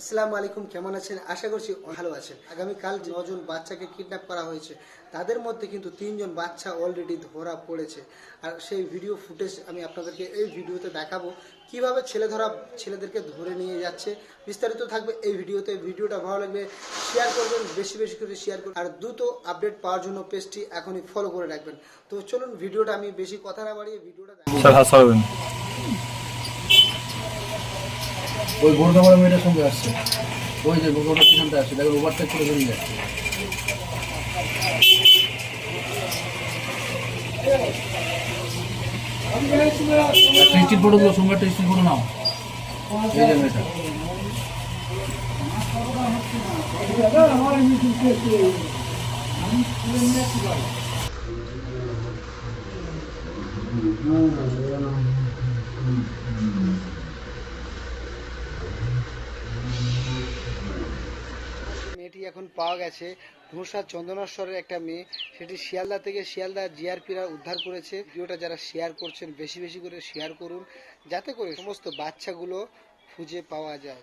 আসসালামু আলাইকুম, কেমন আছেন? আশা করছি ভালো আছেন। আগামীকাল নজন বাচ্চাকে কিডন্যাপ করা হয়েছে, তাদের মধ্যে কিন্তু তিনজন বাচ্চা অলরেডি ধরা পড়েছে। আর সেই ভিডিও ফুটেজ আমি আপনাদেরকে এই ভিডিওতে দেখাবো, কীভাবে ছেলে ধরা ছেলেদেরকে ধরে নিয়ে যাচ্ছে। বিস্তারিত থাকবে এই ভিডিওতে ভিডিওটা ভালো লাগবে শেয়ার করবেন, বেশি বেশি করে শেয়ার করবেন। আর দ্রুত আপডেট পাওয়ার জন্য পেজটি এখনই ফলো করে রাখবেন। তো চলুন ভিডিওটা আমি বেশি কথা না বাড়িয়ে ভিডিওটা ওই বোরকা বড় মেয়েটার সঙ্গে আসছে। ওই যে বোরকাটা পিছনটা আসছে দেখো, ওভারটেক করে বেরিয়ে যাচ্ছে। ফটো নাও। এই মেয়েটি। এখন পাওয়া গেছে। ঘোষা চন্দনেশ্বরের একটা মেয়ে, সেটি শিয়ালদা থেকে শিয়ালদা জিআরপিরা উদ্ধার করেছে। ভিডিওটা যারা শেয়ার করছেন, বেশি বেশি করে শেয়ার করুন, যাতে করে সমস্ত বাচ্চাগুলো খুঁজে পাওয়া যায়।